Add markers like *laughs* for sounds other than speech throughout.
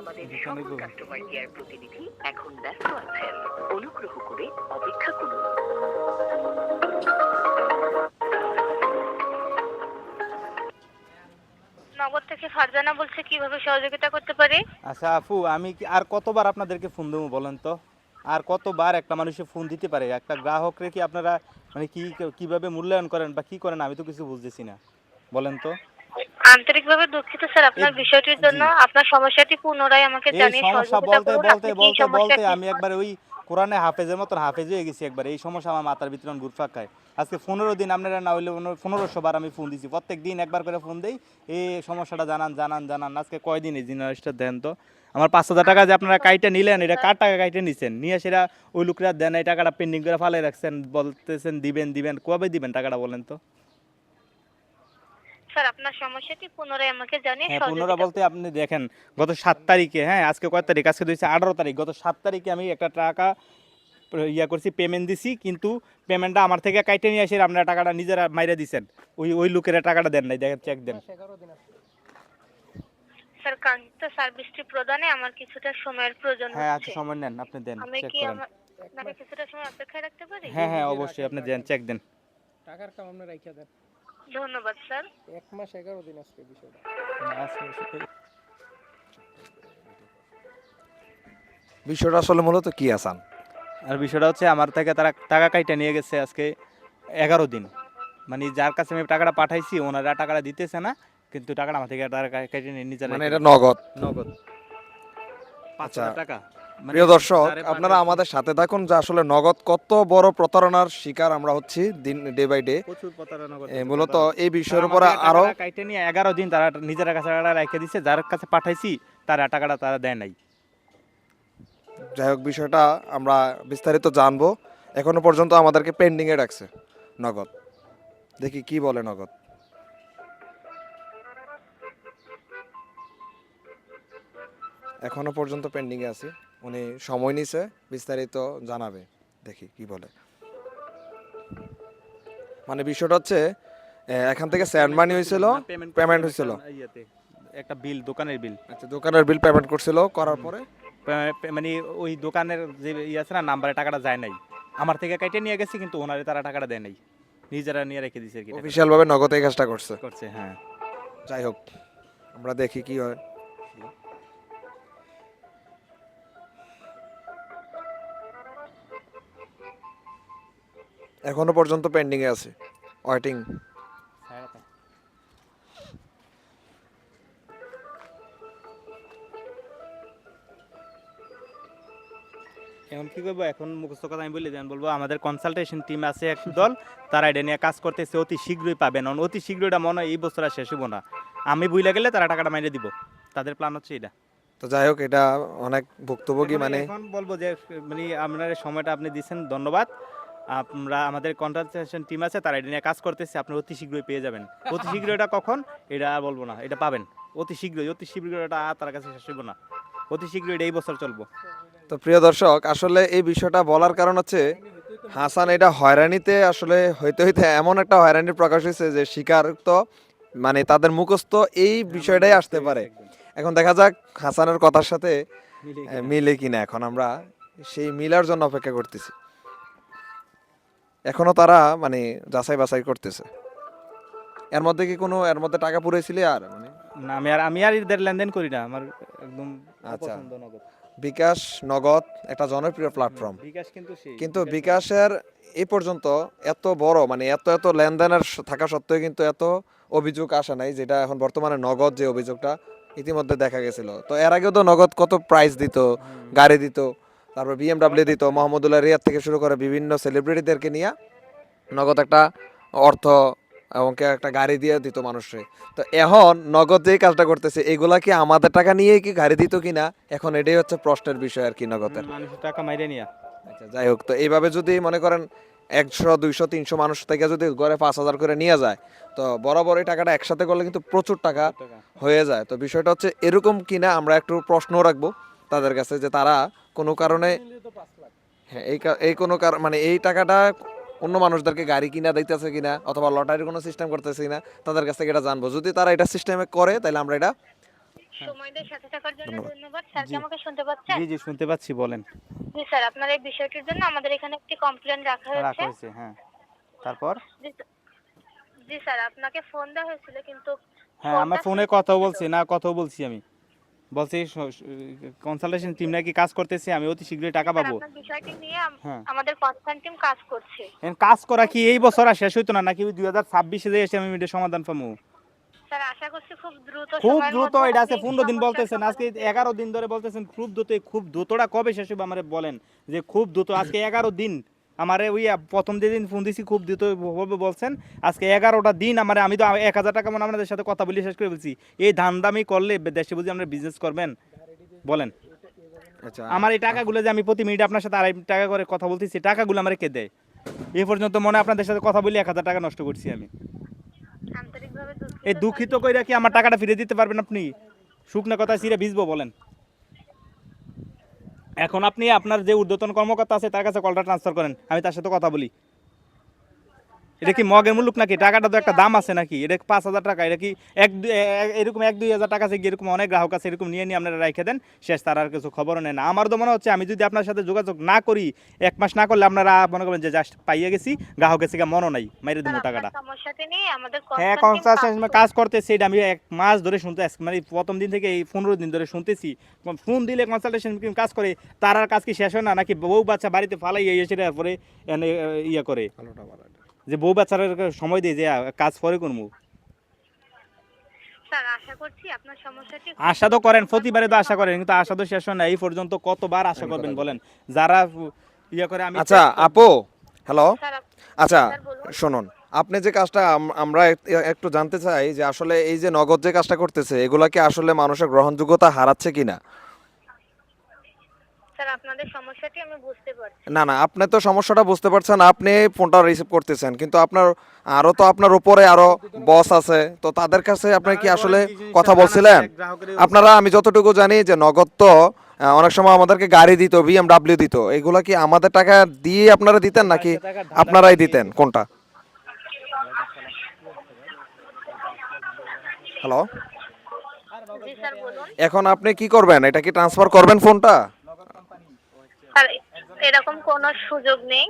আমাদের সকল customer care প্রতিনিধি এখন ব্যস্ত আছেন। অনুগ্রহ করে অপেক্ষা করুন। নগর থেকে ফারজানা বলছে কীভাবে সহযোগিতা করতে পারি? আচ্ছা আপু আমি কি আর কতবার আপনাদেরকে ফোন দেবো বলেন তো? আর কতবার একটা মানুষে ফোন দিতে পারে? একটা গ্রাহকরে কি আপনারা মানে কি কীভাবে মূল্যায়ন করেন বা কি করেন আমি তো কিছু বুঝতেছি না। বলেন তো। আন্তরিকভাবে দুঃখিত স্যার আপনার বিষয়টির জন্য আপনার সমস্যাটি পুনরায় আমাকে জানিয়ে সমস্যা বলতে বলতে বলতে বলতে আমি একবার ওই কোরআনে হাফেজের মতন হাফেজ হয়ে গেছি একবার। এই সমস্যা আমার মাথার ভিতরে ঘুরফাক খায়। আজকে পনেরো দিন আপনারা না হইলে পনেরোশো বার আমি ফোন দিছি। প্রত্যেক দিন একবার করে ফোন দিই এই সমস্যাটা জানান জানান জানান। আজকে কয়দিন এই জিনিসটা দেন তো? আমার পাঁচ হাজার টাকা যে আপনারা কাইটা নিলেন এটা কার টাকা কাইটে নিছেন? নিয়ে সেটা ওই লোকরা দেন এই টাকাটা পেন্ডিং করে ফালাই রাখছেন বলতেছেন দিবেন দিবেন। কবে দিবেন টাকাটা বলেন তো? স্যার আপনার সমস্যাটি পুনরায় আমাকে জানিয়ে হ্যাঁ সহযোগিতা বলতে আপনি দেখেন গত সাত তারিখে হ্যাঁ আজকে কয় তারিখ? আজকে দিয়েছে আঠারো তারিখ। গত সাত তারিখে আমি একটা টাকা ইয়া করছি পেমেন্ট দিছি কিন্তু পেমেন্টটা আমার থেকে কাইটে নিয়ে এসে আপনারা টাকাটা নিজেরা মাইরে দিছেন। ওই ওই লোকেরা টাকাটা দেন নাই দেখেন চেক দেন। স্যার কাঙ্ক্ষিত সার্ভিসটি প্রদানে আমার কিছুটা সময়ের প্রয়োজন হ্যাঁ আচ্ছা সময় নেন আপনি দেন আমি চেক করেন। আপনাকে কিছুটা সময় অপেক্ষায় রাখতে পারি? হ্যাঁ হ্যাঁ অবশ্যই আপনি দেন চেক দেন। টাকার কাম আমরা রাইখা দেন। ধন্যবাদ স্যার। এক মাস এগারো দিন আজকে বিষয়টা। বিষয়টা আসলে মূলত কি আসান আর বিষয়টা হচ্ছে আমার থেকে তারা টাকা কাইটা নিয়ে গেছে আজকে এগারো দিন। মানে যার কাছে আমি টাকাটা পাঠাইছি ওনারা টাকাটা দিতেছে না কিন্তু টাকাটা আমার থেকে টাকা কাইটে নিয়ে নিজেরা মানে এটা নগদ? নগদ। পাঁচ আচ্ছা। হাজার টাকা। মানে প্রিয় দর্শক আপনারা আমাদের সাথে থাকুন যে আসলে নগদ কত বড় প্রতারণার শিকার আমরা হচ্ছি দিন ডে বাই ডে মূলত এই বিষয়ের উপরে আরও এগারো দিন তারা নিজের কাছে রেখে দিচ্ছে যার কাছে পাঠাইছি তারা টাকাটা তারা দেয় নাই। যাই হোক বিষয়টা আমরা বিস্তারিত জানব। এখনও পর্যন্ত আমাদেরকে পেন্ডিং এ রাখছে নগদ। দেখি কি বলে নগদ। এখনও পর্যন্ত পেন্ডিং এ আছি। উনি সময় নিছে বিস্তারিত জানাবে দেখি কি বলে। মানে বিষয়টা হচ্ছে এখান থেকে স্যান্ড মানি হয়েছিল পেমেন্ট হয়েছিল। একটা বিল দোকানের বিল আচ্ছা দোকানের বিল পেমেন্ট করছিল করার পরে? মানে ওই দোকানের যে ইয়ে আছে না নাম্বারে টাকাটা যায় নাই। আমার থেকে কেটে নিয়ে গেছে কিন্তু ওনারে তারা টাকাটা দেয় নাই। নিজেরা নিয়ে রেখে দিয়েছে আর কি। অফিসিয়াল ভাবে নগদ কাজটা করছে। করছে হ্যাঁ। যাই হোক আমরা দেখি কি হয়। এখনও পর্যন্ত পেন্ডিং এ আছে। ওয়েটিং এখন কি করব? এখন মুখস্থ কথা আমি বলে দেন বলব আমাদের কনসালটেশন টিম আছে এক দল তারা এটা নিয়ে কাজ করতেছে অতি শীঘ্রই পাবেন আর অতি শীঘ্রই এটা মনে হয় এই বছর আর শেষ হব না। আমি বুইলা গেলে তারা টাকাটা মাইরে দিব। তাদের প্ল্যান হচ্ছে এটা। তো যাই হোক এটা অনেক ভুক্তভোগী মানে এখন বলব যে মানে আপনার সময়টা আপনি দিচ্ছেন ধন্যবাদ। আমরা আমাদের কন্ট্রাকশন টিম আছে তারা এটা নিয়ে কাজ করতেছে আপনি অতি শীঘ্রই পেয়ে যাবেন। অতি শীঘ্রই এটা কখন? এটা বলব না এটা পাবেন। অতি শীঘ্রই অতি শীঘ্রই এটা তার কাছে শেষ হইব না। অতি শীঘ্রই এটা এই বছর চলবো। তো প্রিয় দর্শক আসলে এই বিষয়টা বলার কারণ হচ্ছে হাসান এটা হয়রানিতে আসলে হইতে হইতে এমন একটা হয়রানির প্রকাশ হয়েছে যে শিকার তো মানে তাদের মুখস্থ এই বিষয়টাই আসতে পারে। এখন দেখা যাক হাসানের কথার সাথে মিলে কিনা। এখন আমরা সেই মিলার জন্য অপেক্ষা করতেছি। এখনও তারা মানে যাচাই বাছাই করতেছে। এর মধ্যে কি কোনো এর মধ্যে টাকা পুরাইছিলি আর মানে? না আমি আর আমি আর এদের লেনদেন করি না আমার একদম আচ্ছা। বিকাশ নগদ একটা জনপ্রিয় প্ল্যাটফর্ম বিকাশ কিন্তু কিন্তু বিকাশের এই পর্যন্ত এত বড় মানে এত এত লেনদেনের থাকা সত্ত্বেও কিন্তু এত অভিযোগ আসে নাই যেটা এখন বর্তমানে নগদ যে অভিযোগটা ইতিমধ্যে দেখা গেছিল। তো এর আগেও তো নগদ কত প্রাইস দিত গাড়ি দিত তারপর বিএমডাব্লিউ দিত মোহাম্মদুল্লাহ রিয়াদ থেকে শুরু করে বিভিন্ন সেলিব্রিটিদেরকে নিয়ে নগদ একটা অর্থ এবং একটা গাড়ি দিয়ে দিত মানুষে তো এখন নগদ যেই কাজটা করতেছে এগুলা কি আমাদের টাকা নিয়ে কি গাড়ি দিত কিনা? এখন এটাই হচ্ছে প্রশ্নের বিষয় আর কি নগদের। টাকা মাইরে নিয়া। আচ্ছা যাই হোক তো এইভাবে যদি মনে করেন একশো দুইশো তিনশো মানুষ থেকে যদি গড়ে পাঁচ হাজার করে নিয়ে যায় তো বরাবর এই টাকাটা একসাথে করলে কিন্তু প্রচুর টাকা টাকা। হয়ে যায়। তো বিষয়টা হচ্ছে এরকম কিনা আমরা একটু প্রশ্ন রাখব। তাদের কাছে যে তারা কোনো কারণে হ্যাঁ এই এই কোনো কারণ মানে এই টাকাটা অন্য মানুষদেরকে গাড়ি কিনা দিতেছে কিনা অথবা লটারির কোনো সিস্টেম করতেছে কিনা তাদের কাছ থেকে এটা জানব। যদি তারা এটা সিস্টেমে করে তাহলে আমরা এটা সময় সাথে থাকার জন্য ধন্যবাদ। ধন্যবাদ। স্যার কি জি। আমাকে শুনতে পাচ্ছেন? জি জি শুনতে পাচ্ছি বলেন। জি স্যার আপনার এই বিষয়টির জন্য আমাদের এখানে একটি কমপ্লেন রাখা রাখা হয়েছে। হয়েছে হ্যাঁ। তারপর? জি স্যার- আপনাকে ফোন দেওয়া হয়েছিল কিন্তু হ্যাঁ আমার ফোনে কথা বলছি না কথা বলছি আমি। বলছি কনসালটেশন টিম নাকি কাজ করতেছে আমি অতি শীঘ্রই টাকা পাবো। আপনার বিষয়টি নিয়ে হ্যাঁ। আমাদের কনসার্ন টিম কাজ করছে। কাজ করা কি এই বছর আর শেষ হইতো না নাকি দুই হাজার ছাব্বিশে যে এসে আমি এটা সমাধান পাবো স্যার আশা করছি খুব দ্রুত খুব দ্রুত এটা আছে আপনি পনেরো দিন বলতেছেন আজকে সমাধান- এগারো দিন ধরে বলতেছেন খুব দ্রুত খুব দ্রুতটা কবে শেষ হবে আমারে বলেন যে খুব দ্রুত আজকে এগারো দিন। আমারে ওই প্রথম যেদিন ফোন দিছি খুব দ্রুত বলছেন আজকে এগারোটা দিন আমার আমি তো এক হাজার টাকা মনে আপনাদের সাথে কথা বলি শেষ করে বলছি। এই ধান দামি করলে দেশে বুঝি আমরা বিজনেস করবেন? বলেন। আচ্ছা। আমার এই টাকাগুলো যে আমি প্রতি মিনিটে আপনার সাথে আড়াই টাকা করে কথা বলতেছি টাকাগুলো আমার কে দেয়? এ পর্যন্ত মনে হয় আপনাদের সাথে কথা বলি এক হাজার টাকা নষ্ট করছি আমি। এই দুঃখিত কইরা কি আমার টাকাটা ফিরে দিতে পারবেন আপনি? শুকনো কথা সিরে ভিজবো বলেন। এখন আপনি আপনার যে ঊর্ধ্বতন কর্মকর্তা আছে, তার কাছে কলটা ট্রান্সফার করেন। আমি তার সাথে কথা বলি। এটা কি মগের মুলুক নাকি? টাকাটা তো একটা দাম আছে নাকি? এটা পাঁচ হাজার টাকা? এটা কি এক এরকম এক দুই হাজার টাকা আছে এরকম অনেক গ্রাহক আছে এরকম নিয়ে নিয়ে আপনারা রেখে দেন। শেষ তার আর কিছু খবরও নেই না। আমার তো মনে হচ্ছে আমি যদি আপনার সাথে যোগাযোগ না করি এক মাস না করলে আপনারা মনে করবেন যে জাস্ট পাইয়ে গেছি গ্রাহকের থেকে মনও নাই মাইরে দেবো টাকাটা। হ্যাঁ কনসালটেশন। কাজ করতেছি এটা আমি এক মাস ধরে শুনতে মানে প্রথম দিন থেকে এই পনেরো দিন ধরে শুনতেছি। ফোন দিলে কনসালটেশন কাজ করে তার আর কাজ কি শেষ হয় না? নাকি বউ বাচ্চা বাড়িতে ফালাই এসে তারপরে এনে, ইয়ে করে। যে বউ বাচ্চার সময় দিয়ে যে কাজ পরে করব স্যার আশা করছি আপনার সমস্যাটি আশা তো করেন প্রতিবারে তো আশা করেন কিন্তু আশা তো শেষ হয় না। এই পর্যন্ত কতবার আশা করবেন বলেন? যারা ইয়ে করে আমি আচ্ছা আপু হ্যালো? আচ্ছা শুনুন আপনি যে কাজটা আমরা একটু জানতে চাই যে আসলে এই যে নগদ যে কাজটা করতেছে এগুলা কি আসলে মানুষের গ্রহণযোগ্যতা হারাচ্ছে কিনা? স্যার আপনাদের সমস্যাটি আমি বুঝতে পারছি। না না আপনি তো সমস্যাটা বুঝতে পারছেন আপনি ফোনটা রিসিভ করতেছেন কিন্তু আপনার আরও তো আপনার উপরে আরও বস আছে তো তাদের কাছে আপনি কি আসলে কথা বলছিলেন? আপনারা আমি যতটুকু জানি যে নগদ তো অনেক সময় আমাদেরকে গাড়ি দিত বিএমডাব্লিউ দিত এগুলা কি আমাদের টাকা দিয়ে আপনারা দিতেন নাকি আপনারাই দিতেন কোনটা? হ্যালো জি স্যার বলুন। এখন আপনি কি করবেন? এটা কি ট্রান্সফার করবেন ফোনটা? এরকম কোনো সুযোগ নেই।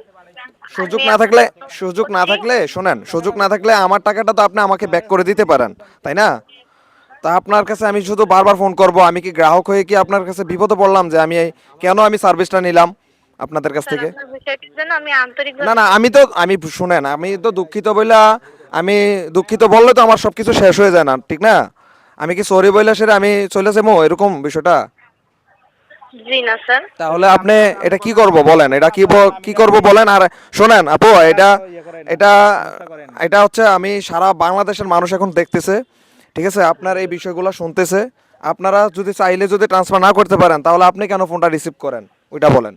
সুযোগ আমি না থাকলে সুযোগ না থাকলে শোনেন সুযোগ না থাকলে আমার টাকাটা তো আপনি আমাকে ব্যাক করে দিতে পারেন তাই না? তা আপনার কাছে আমি শুধু বারবার ফোন করব আমি কি গ্রাহক হয়ে কি আপনার কাছে বিপদে পড়লাম যে আমি কেন আমি সার্ভিসটা নিলাম আপনাদের কাছ থেকে? না না আমি তো আমি শুনেন আমি তো দুঃখিত বইলা আমি দুঃখিত বললে তো আমার সবকিছু শেষ হয়ে যায় না ঠিক না? আমি কি সরি বইলা সেটা আমি চলে যাব এরকম বিষয়টা? জি না স্যার। তাহলে আপনি এটা কি করব বলেন? এটা কি কি করব বলেন? আর শোনেন আপু এটা এটা এটা হচ্ছে আমি সারা বাংলাদেশের মানুষ এখন দেখতেছে। ঠিক আছে? আপনার এই বিষয়গুলো শুনতেছে। আপনারা যদি চাইলে যদি ট্রান্সফার না করতে পারেন তাহলে আপনি কেন ফোনটা রিসিভ করেন? ওইটা বলেন।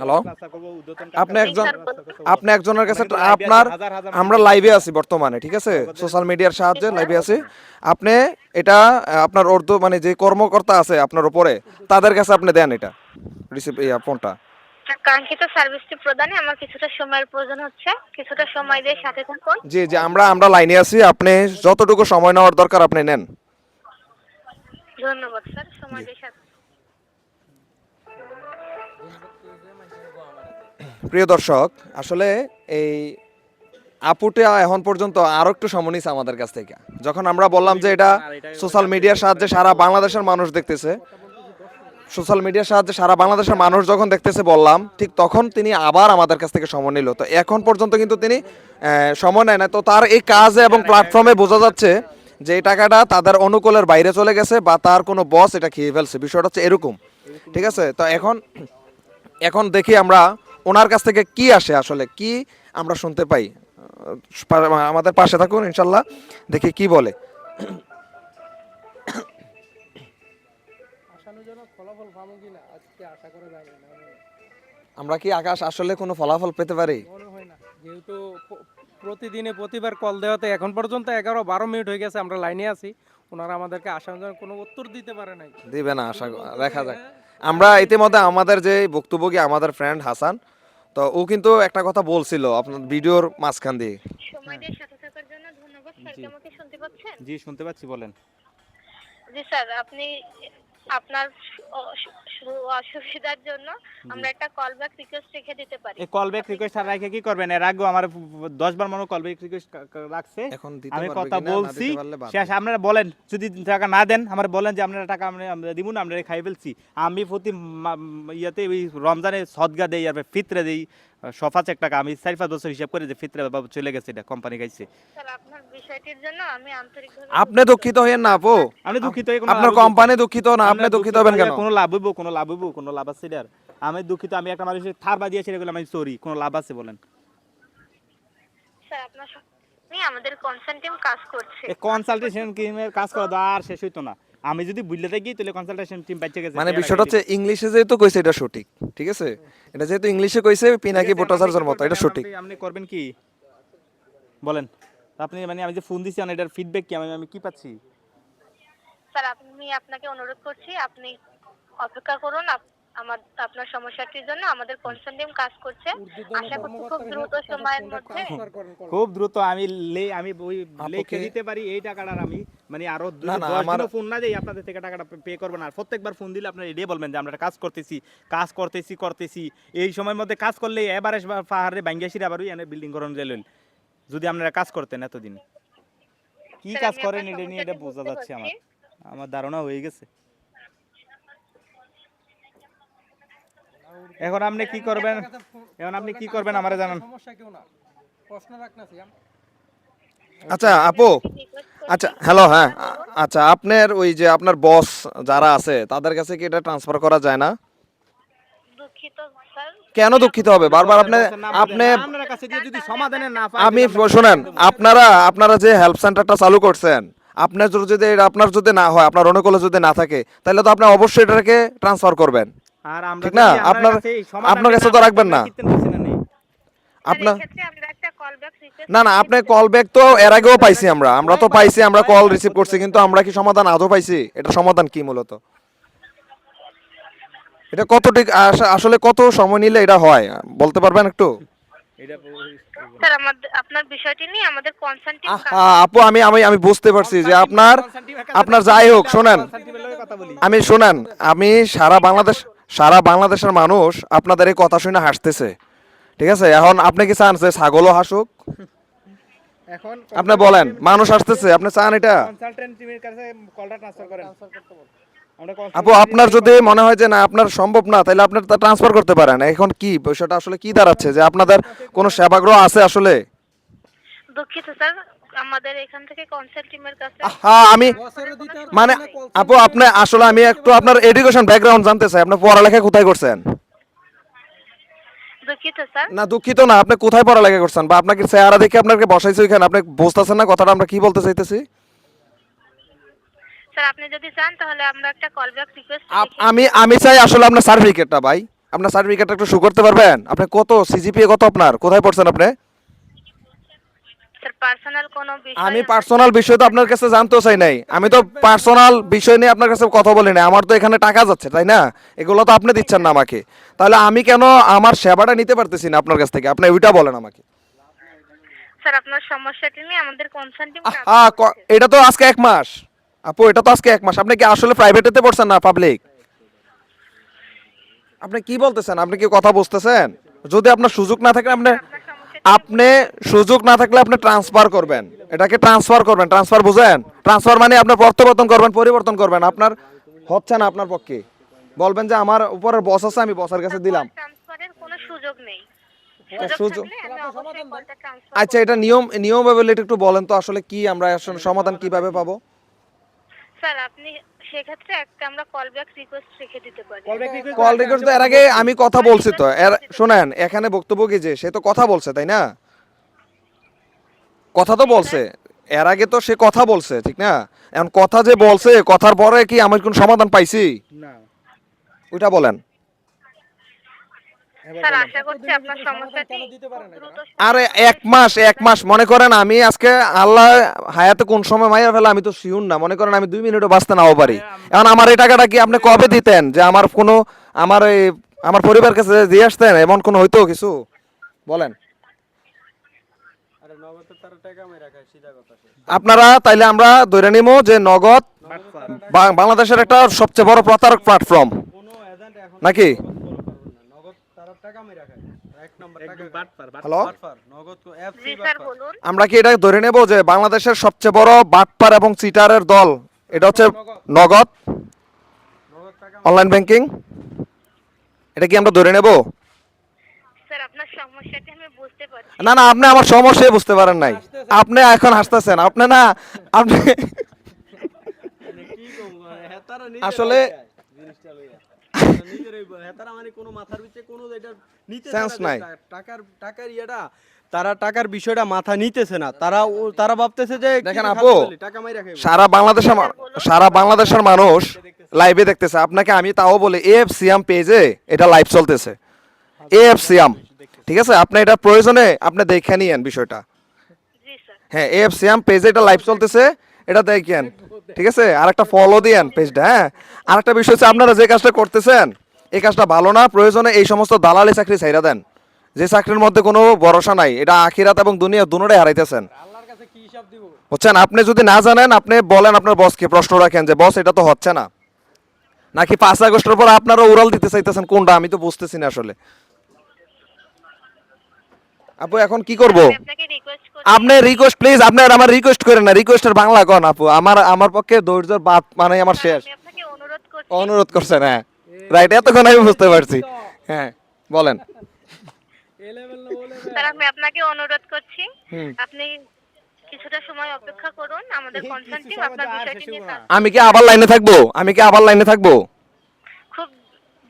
হ্যালো? আপনি একজন আপনি একজনের কাছে এ আপনার আমরা লাইভে আছি বর্তমানে ঠিক আছে? সোশ্যাল মিডিয়ার সাহায্যে লাইভে আছি। আপনি এটা আপনার অর্ধ মানে যে কর্মকর্তা আছে আপনার উপরে তাদের কাছে আপনি দেন এটা রিসিভ ফোনটা কাঙ্ক্ষিত সার্ভিসটি প্রদানে আমার কিছুটা সময়ের প্রয়োজন হচ্ছে। কিছুটা সময় দিয়ে সাথে থাকুন। জি জি আমরা আমরা লাইনে আছি। আপনি যতটুকু সময় নেওয়ার দরকার আপনি নেন। ধন্যবাদ স্যার। সময় দিয়ে সাথে প্রিয় দর্শক আসলে এই আপুটা এখন পর্যন্ত আরও একটু সমনিস আমাদের কাছ থেকে। যখন আমরা বললাম যে এটা সোশ্যাল মিডিয়ার সাহায্যে সারা বাংলাদেশের মানুষ দেখতেছে। সোশ্যাল মিডিয়ার সাহায্যে সারা বাংলাদেশের মানুষ যখন দেখতেছে বললাম ঠিক তখন তিনি আবার আমাদের কাছ থেকে সময় নিল। তো এখন পর্যন্ত কিন্তু তিনি সময় নেয় না। তো তার এই কাজে এবং প্ল্যাটফর্মে বোঝা যাচ্ছে যে এই টাকাটা তাদের অনুকূলের বাইরে চলে গেছে বা তার কোনো বস এটা খেয়ে ফেলছে। বিষয়টা হচ্ছে এরকম। ঠিক আছে? তো এখন এখন দেখি আমরা ওনার কাছ থেকে কি আসে আসলে? কি আমরা শুনতে পাই? আমাদের পাশে থাকুন ইনশাল্লাহ। দেখি কি বলে। আমরা কি আকাশ আসলে কোনো ফলাফল পেতে পারি? যেহেতু প্রতিদিনে প্রতিবার কল দেওয়াতে এখন পর্যন্ত এগারো বারো মিনিট হয়ে গেছে আমরা লাইনে আছি। ওনারা আমাদেরকে আশানুজনক কোনো উত্তর দিতে পারে নাই। দিবে না আশা দেখা যাক। আমরা ইতিমধ্যে আমাদের যে বক্তব্যকে আমাদের ফ্রেন্ড হাসান তো ও কিন্তু একটা কথা বলছিল আপনার ভিডিওর মাঝখান দিয়ে। সময় দিয়ে সাথে থাকার জন্য ধন্যবাদ স্যার আমাকে শুনতে পাচ্ছেন? জি শুনতে পাচ্ছি বলেন। জি স্যার আপনি আপনার অসুবিধার জন্য আমরা একটা কল ব্যাক রিকোয়েস্ট রেখে দিতে পারি। এই কল ব্যাক রিকোয়েস্ট আর রাখে কি করবেন? এর আগেও আমার দশ বার মনে কল ব্যাক রিকোয়েস্ট রাখছে। এখন দিতে আমি কথা বলছি শেষ। আপনারা বলেন যদি টাকা না দেন আমরা বলেন যে আপনারা টাকা আমরা আমরা দিব না আমরা খাই ফেলছি। আমি প্রতি ইয়াতে ওই রমজানে সদগা দেই আর ফিতরে দেই। সফা চেক টাকা আমি চার পাঁচ বছর হিসাব করে যে ফিতরে বাবু চলে গেছে এটা কোম্পানি স্যার আপনার বিষয়টির জন্য আমি আন্তরিকভাবে আপনি দুঃখিত। হইেন না আপু। আমি দুঃখিত কোনো আপনার? কোম্পানি দুঃখিত না আপনি দুঃখিত হবেন কেন? কোনো লাভ হইব কোনো লাভ হইব কোনো লাভ আছে এটার আমি দুঃখিত আমি একটা মানুষের থার বাজিয়ে ছেড়ে গেলাম আমি সরি কোনো লাভ আছে বলেন। স্যার আপনার আমাদের কনসার্ন টিম কাজ করছে। এই কনসালটেশন টিমের কাজ করা আর শেষ হইতো না। আমি যদি বুঝলে থাকি তাহলে কনসালটেশন টিম বাচ্চা গেছে মানে বিষয়টা হচ্ছে ইংলিশে যেহেতু কইছে এটা সঠিক ঠিক আছে? এটা যেহেতু ইংলিশে কইছে পিনাকি ভট্টাচার্যর মত এটা সঠিক। আপনি- করবেন কি? বলেন। আপনি মানে আমি যে ফোন দিছি আমি এটার ফিডব্যাক কি? আমি আমি কি পাচ্ছি? স্যার আমি আপনাকে অনুরোধ করছি আপনি অপেক্ষা করুন আমার আপনার সমস্যাটির জন্য আমাদের কনসার্ন টিম কাজ করছে। আশা করছি খুব দ্রুত সময়ের মধ্যে। খুব দ্রুত আমি লে আমি ওই লিখে দিতে পারি এই টাকাটার আমি। মানে আরও আমার- ফোন না দেই আপনাদের থেকে টাকাটা পে করবেন আর প্রত্যেকবার ফোন দিলে আপনারা এটাই বলবেন যে আমরা কাজ করতেছি কাজ করতেছি করতেছি। এই সময়ের মধ্যে কাজ করলে এবারে পাহাড়ে বাঙ্গিয়াসির আবার এনে বিল্ডিং করেন রেলেন যদি আপনারা কাজ করতেন এতদিন। কি কাজ করেন এটা নিয়ে এটা বোঝা যাচ্ছে আমার। আমার ধারণা হয়ে গেছে। এখন আপনি কি করবেন? এখন আপনি কি করবেন আমারে জানান। সমস্যা কেউ না। প্রশ্ন রাখনা সিয়াম আচ্ছা আপু। আচ্ছা হ্যালো হ্যাঁ। আচ্ছা আপনার ওই যে আপনার বস যারা আছে তাদের কাছে কি এটা ট্রান্সফার করা যায় না? কেন দুঃখিত হবে? বারবার আপনি আপনি যদি সমাধানে না আমি শোনেন আপনারা আপনারা যে হেল্প সেন্টারটা চালু করছেন আপনার যদি এটা আপনার যদি না হয় আপনার অনুকূলে যদি না থাকে তাহলে তো আপনি অবশ্যই এটাকে ট্রান্সফার করবেন। আর আমরা ঠিক না? আপনার- আপনার কাছে তো রাখবেন না। আপনার না না আপনি কল ব্যাক তো এর আগেও পাইছি আমরা। আমরা তো পাইছি আমরা কল রিসিভ করছি কিন্তু আমরা কি সমাধান আদৌ পাইছি? এটা সমাধান কি মূলত? এটা কত ঠিক আসলে কত সময় নিলে এটা হয়? বলতে পারবেন একটু? স্যার আপনার বিষয়টি নিয়ে আমাদের কনসার্ন টিম কাজ আহা, আপু আমি আমি আমি বুঝতে পারছি যে আপনার আপনার যাই হোক শোনেন। আমি শোনেন আমি সারা বাংলাদেশ সারা বাংলাদেশের মানুষ আপনাদের এই কথা শুনে হাসতেছে। ঠিক আছে? এখন আপনি কি চান যে ছাগলও হাসুক? *laughs* এখন আপনি বলেন মানুষ আসতেছে আপনি চান এটা? কনসালটেন্ট টিমের কাছে কলটা ট্রান্সফার করেন। আমরা আপু আপনার যদি মনে হয় যে না আপনার সম্ভব না তাহলে আপনি তা ট্রান্সফার করতে পারেন। এখন কি বিষয়টা আসলে কি দাঁড়াচ্ছে? যে আপনাদের কোনো সেবাগ্রহ আছে আসলে? দুঃখিত স্যার। আমাদের এখান থেকে টিমের কাছে। হ্যাঁ আমি মানে আপু আপনি আসলে আমি একটু আপনার এডুকেশন ব্যাকগ্রাউন্ড জানতে চাই। আপনি পড়ালেখা কোথায় করছেন? দুঃখিত স্যার। না দুঃখিত না আপনি কোথায় পড়ালেখা করছেন? বা আপনাকে চেহারা দেখে আপনাকে বসাইছে ওইখানে? আপনি বুঝতেছেন না কথাটা? আমরা কি বলতে চাইতেছি? স্যার আপনি যদি চান তাহলে আমরা একটা কল ব্যাক রিকোয়েস্ট আমি আমি চাই আসলে আপনার সার্টিফিকেটটা ভাই। আপনার সার্টিফিকেটটা একটু শো করতে পারবেন? আপনি কত? সিজিপিএ কত আপনার? কোথায় পড়ছেন আপনি? পার্সোনাল কোনো বিষয় আমি পার্সোনাল বিষয় তো আপনার কাছে জানতে চাই নাই। আমি তো পার্সোনাল বিষয় নিয়ে আপনার কাছে কথা বলি না আমার তো এখানে টাকা যাচ্ছে তাই না? এগুলো তো আপনি দিচ্ছেন না আমাকে। তাহলে আমি কেন আমার সেবাটা নিতে পারতেছি না আপনার কাছ থেকে? আপনি ওইটা বলেন আমাকে। স্যার আপনার সমস্যাটি নিয়ে আমাদের কনসার্ন টিম কাজ আহা, ক- করছে। এটা তো আজকে এক মাস। আপু এটা তো আজকে এক মাস। আপনি কি আসলে প্রাইভেটেতে পড়ছেন না পাবলিক আপনি কি বলতেছেন? আপনি কি কথা বুঝতেছেন? যদি আপনার সুযোগ না থাকে আপনি আপনি সুযোগ না থাকলে আপনি ট্রান্সফার করবেন। এটাকে ট্রান্সফার করবেন। ট্রান্সফার বুঝেন? ট্রান্সফার মানে আপনি প্রত্যাবর্তন করবেন পরিবর্তন করবেন। আপনার হচ্ছে না আপনার পক্ষে। বলবেন যে আমার উপরের বস আছে আমি বসের কাছে দিলাম। ট্রান্সফার আচ্ছা এটা নিয়ম নিয়ম একটু বলেন তো আসলে কি আমরা সমাধান কীভাবে পাবো? স্যার আপনি সেক্ষেত্রে একটা আমরা কল ব্যাক রিকোয়েস্ট রেখে দিতে পারি। কল রেকর্ড তো এর আগে আমি কথা বলছি তো। এর শোনেন এখানে বক্তব্য কি যে সে তো কথা বলছে তাই না? কথা তো বলছে। এর আগে তো সে কথা বলছে ঠিক না? এখন কথা যে বলছে কথার পরে কি আমি কোন সমাধান পাইছি? না। ওইটা বলেন স্যার আশা করছি আপনার সমস্যাটি কেন দিতে পারে না খুব এরা? দ্রুত আরে এক মাস এক মাস। মনে করেন আমি আজকে আল্লাহ হায়াতে কোন সময় মাইয়া ফেলে আমি তো শিউন না। মনে করেন আমি দুই মিনিটও বাঁচতে নাও পারি। এখন আমার এই টাকাটা কি আপনি কবে দিতেন? যে আমার কোনো আমার এই আমার পরিবার কাছে দিয়ে আসতেন এমন কোনো হইতো কিছু? বলেন। আপনারা তাইলে আমরা ধরে নিব যে নগদ বাংলাদেশের একটা সবচেয়ে বড় প্রতারক প্ল্যাটফর্ম নাকি? হ্যালো? আমরা কি এটা ধরে নেব যে বাংলাদেশের সবচেয়ে বড় বাটপার এবং চিটারের দল? এটা হচ্ছে নগদ। অনলাইন ব্যাংকিং এটা কি আমরা ধরে নেব? স্যার আপনার সমস্যাটি আমি বুঝতে পারছি। না না আপনি আমার সমস্যাই বুঝতে পারেন নাই। আপনি এখন হাসতেছেন। আপনি না আপনি আসলে *laughs* Sense নাই। টাকার টাকার ইয়েটা তারা টাকার বিষয়টা মাথা নিতেছে না। তারা তারা ভাবতেছে যে দেখেন আপু, পেলে, টাকা মাইরা খাইবো। সারা বাংলাদেশের সারা বাংলাদেশের মানুষ লাইভে দেখতেছে। আপনাকে আমি তাও বলি এফ সিয়াম পেজে এটা লাইভ চলতেছে। এফ সিয়াম ঠিক আছে? আপনি এটা প্রয়োজনে আপনি দেখে নিয়েন বিষয়টা। জি স্যার। হ্যাঁ এফ সিয়াম পেজে এটা লাইভ চলতেছে। এটা দেখেন ঠিক আছে? আর একটা ফলো দিয়েন পেজটা হ্যাঁ? আর একটা বিষয় হচ্ছে, আপনারা যে কাজটা করতেছেন, এই কাজটা ভালো না, প্রয়োজনে এই সমস্ত দালালি চাকরি ছাইরা দেন। যে চাকরির মধ্যে কোনো ভরসা নাই, এটা আখিরাত এবং দুনিয়া দুনোটাই হারাইতেছেন। বুঝছেন? আপনি যদি না জানেন, আপনি বলেন আপনার বসকে প্রশ্ন রাখেন যে বস এটা তো হচ্ছে না। নাকি পাঁচ আগস্টের পর আপনারা উড়াল দিতে চাইতেছেন, কোনটা? আমি তো বুঝতেছি না আসলে। আপু এখন কি করব? আমি আপনাকে রিকোয়েস্ট করছি। আপনি রিকোয়েস্ট প্লিজ আপনার আমার রিকোয়েস্ট করেন না। রিকোয়েস্টের বাংলা কন আপু। আমার আমার পক্ষে ধৈর্যের বাদ মানে আমার শেষ। অনুরোধ করছেন হ্যাঁ। রাইট এতক্ষণ আমি বুঝতে পারছি। হ্যাঁ বলেন? স্যার আমি আপনাকে অনুরোধ করছি। আপনি কিছুটা সময় অপেক্ষা করুন আমাদের কনসার্ন টিম আপনার বিষয়টি নিয়ে আমি কি আবার লাইনে থাকব? আমি কি আবার লাইনে থাকব? খুব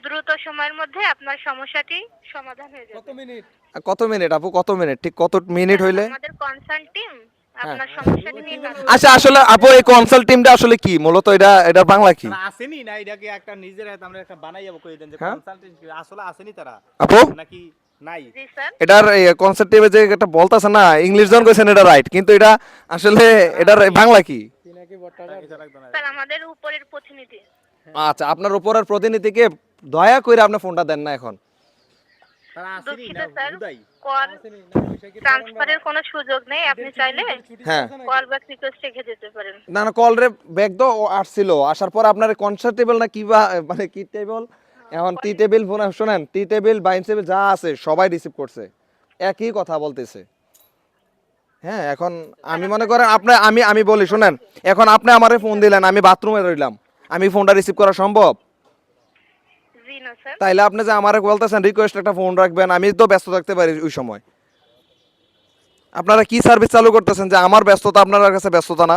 দ্রুত সময়ের মধ্যে আপনার সমস্যাটি সমাধান হয়ে কত মিনিট? কত মিনিট আপু? কত মিনিট ঠিক কত মিনিট হইলে? আমাদের কনসার্ন টিম আপনার সমস্যাটি নিয়ে আচ্ছা আসলে আপু এই কনসাল্ট টিমটা আসলে কি? মূলত এটা এটার বাংলা কি? আসেনি না এটাকে একটা নিজের হাতে আমরা একটা বানাই যাব কই দেন যে হ্যাঁ? কনসালটেন্ট আসলে আসেনি তারা। আপু? নাকি নাই? এটার কনসেপ্ট টিমে যে একটা বলতাছে না ইংলিশ জন কইছেন এটা রাইট কিন্তু এটা আসলে এটার বাংলা কি? স্যার আমাদের উপরের প্রতিনিধি। আচ্ছা আপনার উপরের প্রতিনিধিকে দয়া করে আপনি ফোনটা দেন না এখন। দুঃখিত স্যার। কল ট্রান্সফারের কোনো সুযোগ নেই আপনি চাইলে হ্যাঁ। কল ব্যাক রিকোয়েস্ট রেখে যেতে পারেন। না না কল রে ব্যাগ তো আসছিল। আসার পর আপনার কনসার্ট টেবিল না কি বা মানে কি টেবিল এখন টি টেবিল ফোন শোনেন টি টেবিল বাইন টেবিল যা আছে সবাই রিসিভ করছে। একই কথা বলতেছে। হ্যাঁ এখন আমি মনে করেন আপনি আমি আমি বলি শুনেন এখন আপনি আমারে ফোন দিলেন আমি বাথরুমে রইলাম। আমি ফোনটা রিসিভ করা সম্ভব? তাইলে আপনি যে আমারে বলতেছেন রিকোয়েস্ট একটা ফোন রাখবেন আমি তো ব্যস্ত থাকতে পারি ওই সময়। আপনারা কি সার্ভিস চালু করতেছেন যে আমার ব্যস্ততা আপনার কাছে ব্যস্ততা না?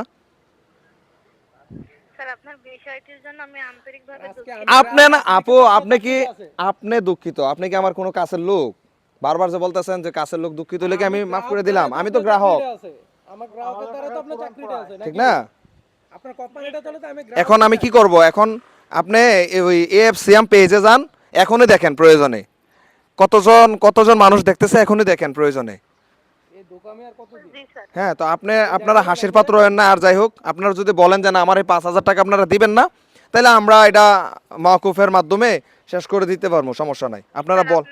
স্যার আপনার বিষয়টির জন্য আমি আন্তরিকভাবে আজকে দুঃখিত। আমি- আপনি না আপু আপনি কি আপনি দুঃখিত? আপনি কি আমার কোনো কাছের লোক? বারবার যে বলতেছেন যে কাছের লোক দুঃখিত হলে কি আমি মাফ করে দিলাম? আমি তো গ্রাহক। আমার গ্রাহকের দ্বারা তো আপনার চাকরিটা আছে ঠিক না আপনার কোম্পানিটা চলে তো আমি এখন আমি কি করব? এখন আপনি ওই এফ সিএম পেজে যান এখনই দেখেন প্রয়োজনে। কতজন কতজন মানুষ দেখতেছে এখনই দেখেন প্রয়োজনে। এই দোকানে আর কত দিন জি স্যার। হ্যাঁ তো আপনি আপনারা হাসির পাত্র হন না আর যাই হোক আপনারা যদি বলেন যে না আমার এই পাঁচ হাজার টাকা আপনারা দিবেন না তাহলে আমরা এটা মহকুফের মাধ্যমে শেষ করে দিতে পারব সমস্যা নাই। আপনারা বল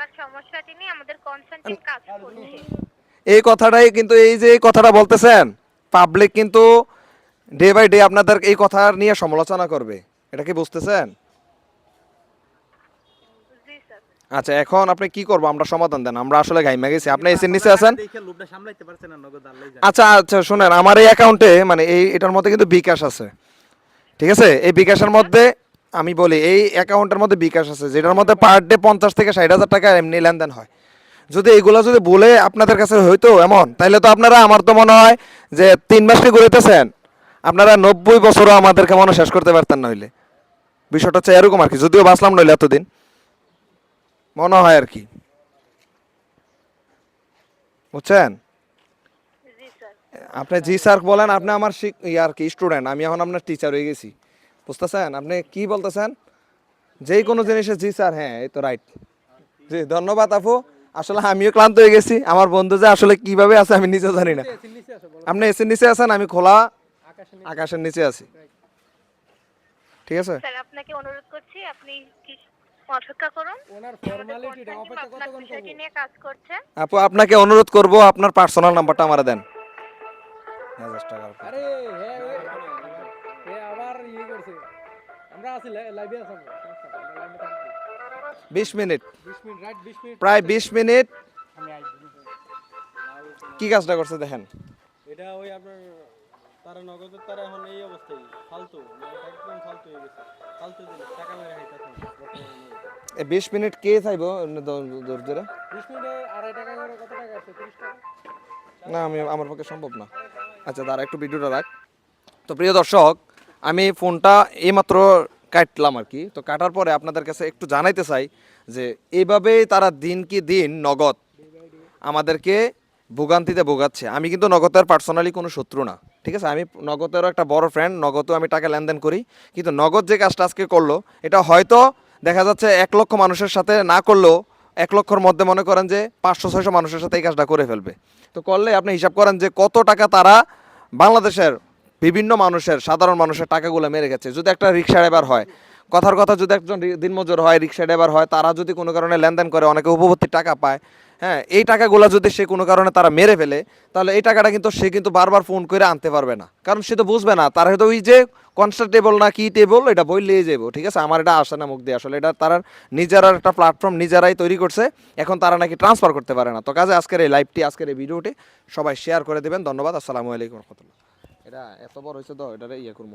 এই কথাটাই কিন্তু এই যে এই কথাটা বলতেছেন পাবলিক কিন্তু ডে বাই ডে আপনাদের এই কথা নিয়ে সমালোচনা করবে। এটা কি বুঝতেছেন? আচ্ছা এখন আপনি কি করব? আমরা সমাধান দেন। আমরা আসলে গাইমা গেছি। আপনি এসির নিচে আছেন? আচ্ছা আচ্ছা শুনেন আমার এই অ্যাকাউন্টে মানে এই এটার মধ্যে কিন্তু বিকাশ আছে। ঠিক আছে? এই বিকাশের মধ্যে আমি বলি এই অ্যাকাউন্টের মধ্যে বিকাশ আছে যেটার মধ্যে পার ডে পঞ্চাশ থেকে ষাট হাজার টাকা এমনি লেনদেন হয়। যদি এইগুলো যদি বলে আপনাদের কাছে হইতো এমন তাহলে তো আপনারা আমার তো মনে হয় যে তিন মাসকে ঘুরেতেছেন? আপনারা নব্বই বছরও আমাদেরকে মনে শেষ করতে পারতেন নইলে। বিষয়টা হচ্ছে এরকম আর কি যদিও বাঁচলাম নইলে এতদিন। মনে হয় আর কি। বুঝছেন? আপনি জি স্যার বলেন আপনি আমার আর কি স্টুডেন্ট আমি এখন আপনার টিচার হয়ে গেছি। বুঝতেছেন? আপনি কি বলতেছেন? যেই কোনো জিনিসে জি স্যার হ্যাঁ এই তো রাইট জি ধন্যবাদ আপু। আসলে আমিও ক্লান্ত হয়ে গেছি। আমার বন্ধু যে আসলে কীভাবে আছে আমি নিজেও জানি না। আপনি এসির নিচে আছেন আমি খোলা আকাশের নিচে আছি। ঠিক আছে? স্যার আপনাকে অনুরোধ করছি আপনি অপেক্ষা করুন। ওনার ফর্মালিটিটা অপেক্ষা কতক্ষণ করব? নিয়ে কাজ করছে। আপু আপনাকে অনুরোধ করব আপনার পার্সোনাল নাম্বারটা আমারে দেন। আরে এ আবার ইয়ে করছে। আমরা আছি লাইভে আছি লাইভে থাকব বিশ মিনিট। 20 minute right 20 minute. প্রায় বিশ মিনিট। কি কাজটা করছে দেখেন? এটা ওই আপনার তারা নগদের তারা এখন এই অবস্থায়। ফালতু মানে একদম ফালতু হয়ে গেছে। ফালতু জিনিস টাকা মেরে খাইতেছে বিশ মিনিট কে চাইব? এমনি দ- দৌড় ধরে। 20 মিনিটে আড়াই টাকা করে কত টাকা আছে? 30 টাকা? না আমি আমার পক্ষে সম্ভব না। আচ্ছা দাঁড়া একটু ভিডিওটা রাখ। তো প্রিয় দর্শক আমি ফোনটা এইমাত্র কাটলাম আর কি। তো কাটার পরে আপনাদের কাছে একটু জানাইতে চাই যে এইভাবেই তারা দিন কি দিন নগদ আমাদেরকে ভোগান্তিতে ভোগাচ্ছে। আমি কিন্তু নগদের পার্সোনালি কোনো শত্রু না ঠিক আছে? আমি নগদেরও একটা বড় ফ্রেন্ড নগদও আমি টাকা লেনদেন করি। কিন্তু নগদ যে কাজটা আজকে করল এটা হয়তো দেখা যাচ্ছে এক লক্ষ মানুষের সাথে না করলেও এক লক্ষর মধ্যে মনে করেন যে পাঁচশো, ছয়শো মানুষের সাথে এই কাজটা করে ফেলবে। তো করলে আপনি হিসাব করেন যে কত টাকা তারা বাংলাদেশের বিভিন্ন মানুষের, সাধারণ মানুষের টাকাগুলো মেরে গেছে। যদি একটা রিক্সা ড্রাইভার হয়, কথার কথা যদি একজন দিনমজুর হয় রিক্সা ড্রাইভার হয়, তারা যদি কোনো কারণে লেনদেন করে, অনেকে উপভোক্তির টাকা পায় হ্যাঁ এই টাকাগুলো যদি সে কোনো কারণে তারা মেরে ফেলে, তাহলে এই টাকাটা কিন্তু সে কিন্তু বারবার ফোন করে আনতে পারবে না। কারণ সে তো বুঝবে না, তার হয়তো ওই যে কনস্টেবল না কি টেবল এটা বই বললেই যাব ঠিক আছে? আমার এটা আসে না মুখ দিয়ে আসলে, এটা তারা নিজেরা একটা প্ল্যাটফর্ম নিজেরাই তৈরি করছে, এখন তারা নাকি ট্রান্সফার করতে পারে না। তো কাজে আজকের এই লাইভটি আজকের এই ভিডিওটি সবাই শেয়ার করে দেবেন। ধন্যবাদ, আসসালামু আলাইকুম রহমতুল্লাহ। এটা এত বড় হয়েছে তো এটা ইয়ে করব।